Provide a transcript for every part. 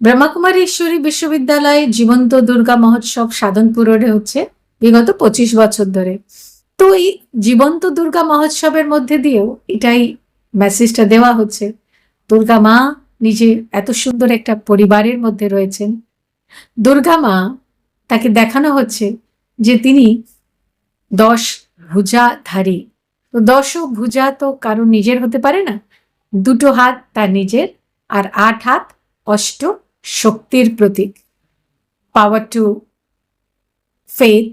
ব্রহ্মাকুমারী ঈশ্বরী বিশ্ববিদ্যালয়ে জীবন্ত দুর্গা মহোৎসব সাধনপুরে হচ্ছে বিগত পঁচিশ বছর ধরে। তো এই জীবন্ত দুর্গা মহোৎসবের মধ্যে দিয়েও এটাই মেসেজটা দেওয়া হচ্ছে। দুর্গা মা নিজে এত সুন্দর একটা পরিবারের মধ্যে রয়েছেন। দুর্গা মা তাকে দেখানো হচ্ছে যে তিনি দশ ভুজাধারী। তো দশ ভুজা তো কারও নিজের হতে পারে না। দুটো হাত তার নিজের আর আট হাত অষ্ট শক্তির প্রতীক power to faith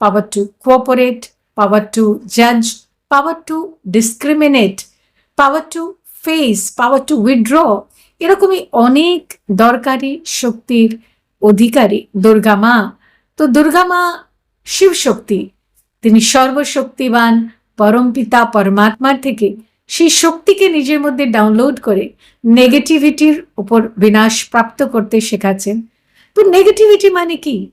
power to cooperate power to জাজ power to discriminate power to face power to withdraw এরকমই অনেক দরকারি শক্তির অধিকারী। দুর্গা মা। তো দুর্গা মা শিব শক্তি তিনি সর্বশক্তিবান পরমপিতা পরমাত্মার থেকে সেই শক্তিকে নিজের মধ্যে ডাউনলোড করে নেগেটিভিটির উপর বিনাশ প্রাপ্ত করতে শেখাচ্ছেন। তো নেগেটিভিটি মানে কি?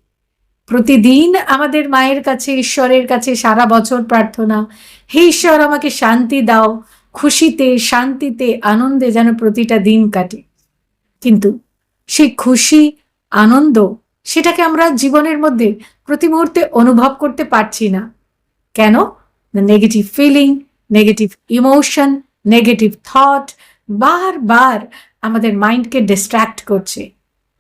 প্রতিদিন আমাদের মায়ের কাছে, ঈশ্বরের কাছে সারা বছর প্রার্থনা, হে ঈশ্বর, আমাকে শান্তি দাও, খুশিতে, শান্তিতে, আনন্দে যেন প্রতিটা দিন কাটে। কিন্তু সেই খুশি, আনন্দ, সেটাকে আমরা জীবনের মধ্যে প্রতি মুহূর্তে অনুভব করতে পারছি না। কেন? Negative feeling negative emotion negative thought বারবার আমাদের মাইন্ডকে ডিস্ট্র্যাক্ট করছে।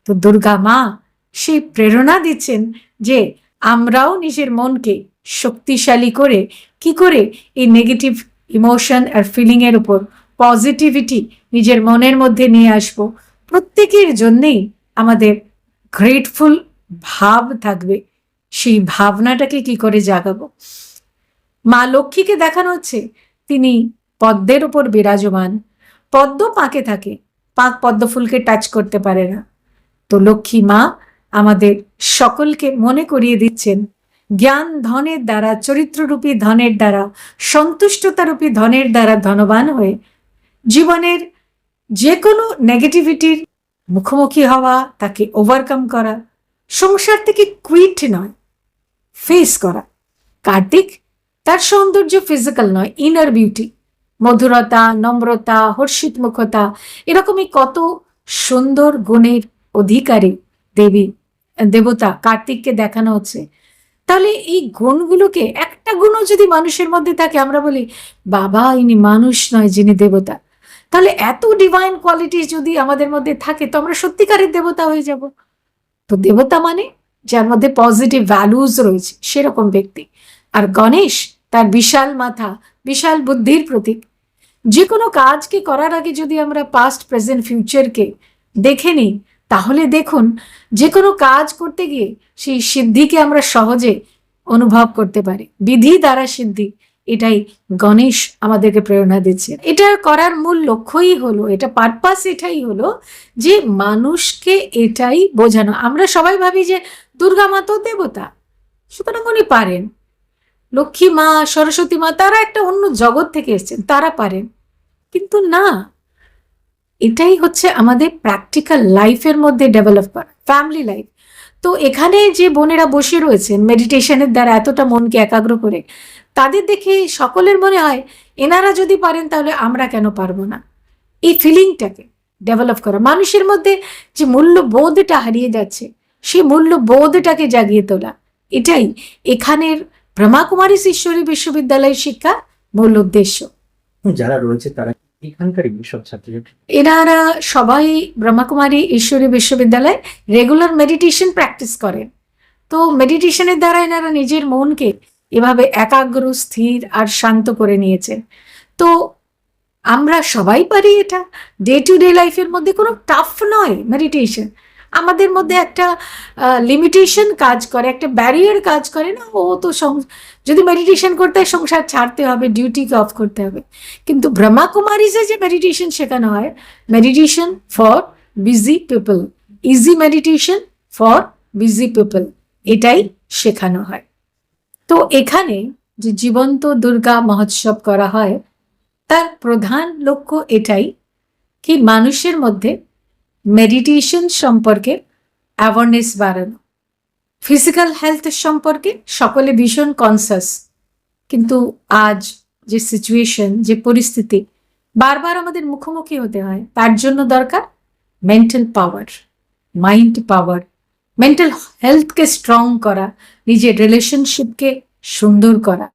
তো দুর্গা মা সেই প্রেরণা দিচ্ছেন যে আমরাও নিজের মনকে শক্তিশালী করে কি করে এই নেগেটিভ ইমোশন আর ফিলিংয়ের উপর পজিটিভিটি নিজের মনের মধ্যে নিয়ে আসব। প্রত্যেকের জন্যেই আমাদের গ্রেটফুল ভাব থাকবে। সেই ভাবনাটাকে কি করে জাগাবো? মা লক্ষ্মীকে দেখানো হচ্ছে তিনি পদ্মের ওপর বিরাজমান। পদ্ম পাকে থাকে, পাক পদ্ম ফুলকে টাচ করতে পারে না। তো লক্ষ্মী মা আমাদের সকলকে মনে করিয়ে দিচ্ছেন, জ্ঞান ধনের দ্বারা, চরিত্ররূপী ধনের দ্বারা, সন্তুষ্টতারূপী ধনের দ্বারা ধনবান হয়ে জীবনের যে কোনো নেগেটিভিটির মুখোমুখি হওয়া, তাকে ওভারকাম করা, সংসার থেকে কুইট নয় ফেস করা। কার্তিক তার সৌন্দর্য ফিজিক্যাল নয় ইনার বিউটি মধুরতা, নম্রতা হর্ষিত মুখতা এরকমই কত সুন্দর গুণের অধিকারী দেবী, দেবতা কার্তিককে দেখানো হচ্ছে। তাহলে এই গুণগুলোকে একটা গুণও যদি মানুষের মধ্যে থাকে, আমরা বলি, বাবা, ইনি মানুষ নয়, যিনি দেবতা। তাহলে এত ডিভাইন কোয়ালিটি যদি আমাদের মধ্যে থাকে, তো আমরা সত্যিকারের দেবতা হয়ে যাব। তো দেবতা মানে যার মধ্যে পজিটিভ ভ্যালুজ রয়েছে, সেরকম ব্যক্তি। আর গণেশ তার বিশাল মাথা, বিশাল বুদ্ধির প্রতীক। যে কোনো কাজকে করার আগে যদি আমরা পাস্ট প্রেজেন্ট ফিউচারকে দেখে নিই, তাহলে দেখুন যে কোনো কাজ করতে গিয়ে সেই সিদ্ধিকে আমরা সহজে অনুভব করতে পারি। বিধি দ্বারা সিদ্ধি, এটাই গণেশ আমাদেরকে প্রেরণা দিচ্ছে। এটা করার মূল লক্ষ্যই হলো, এটা পারপাস এটাই হলো যে মানুষকে এটাই বোঝানো। আমরা সবাই ভাবি যে দুর্গা মা তো দেবতা, সুতরাং উনি পারেন। লক্ষ্মী মা, সরস্বতী মা, তারা একটা অন্য জগৎ থেকে এসেছেন, তারা পারেন। কিন্তু না, এটাই হচ্ছে আমাদের প্র্যাকটিক্যাল লাইফের মধ্যে ডেভেলপ করা ফ্যামিলি লাইফ তো এখানে যে বোনেরা বসে রয়েছেন মেডিটেশনের দ্বারা এতটা মনকে একাগ্র করে, তাদের দেখে সকলের মনে হয়, এনারা যদি পারেন তাহলে আমরা কেন পারব না? এই ফিলিংটাকে ডেভেলপ করা, মানুষের মধ্যে যে মূল্যবোধটা হারিয়ে যাচ্ছে, সেই মূল্যবোধটাকে জাগিয়ে তোলা, এটাই এখানের ব্রহ্মাকুমারী ঈশ্বরী বিশ্ববিদ্যালয়ের শিক্ষা মূল উদ্দেশ্য। যারা রয়েছে তারা এখানকারই সব ছাত্রছাত্রী। এনারা সবাই ব্রহ্মাকুমারী ঈশ্বরী বিশ্ববিদ্যালয়ে রেগুলার মেডিটেশন প্র্যাকটিস করেন। তো মেডিটেশনের দ্বারা এনারা নিজের মনকে এভাবে একাগ্র স্থির আর শান্ত করে নিয়েছেন। তো আমরা সবাই পারি এটা। ডে টু ডে লাইফের মধ্যে কোনো টাফ নয় মেডিটেশন আমাদের মধ্যে একটা লিমিটেশন কাজ করে, একটা ব্যারিয়ার কাজ করে না, ও তো যদি মেডিটেশন করতে হয়, সংসার ছাড়তে হবে ডিউটিকে অফ করতে হবে। কিন্তু ব্রহ্মাকুমারিজে যে মেডিটেশন শেখানো হয় meditation for busy people easy meditation for busy people এটাই শেখানো হয়। তো এখানে যে জীবন্ত দুর্গা মহোৎসব করা হয়, তার প্রধান লক্ষ্য এটাই, কি মানুষের মধ্যে মেডিটেশন সম্পর্কে অ্যাওয়ারনেস বাড়ানো। ফিজিক্যাল হেলথ সম্পর্কে সকলে ভীষণ কনসাস কিন্তু আজ যে সিচুয়েশন যে পরিস্থিতি, বারবার আমাদের মুখোমুখি হতে হয়, তার জন্য দরকার mental power mind power mental হেলথকে strong করা, নিজের রিলেশনশিপকে সুন্দর করা।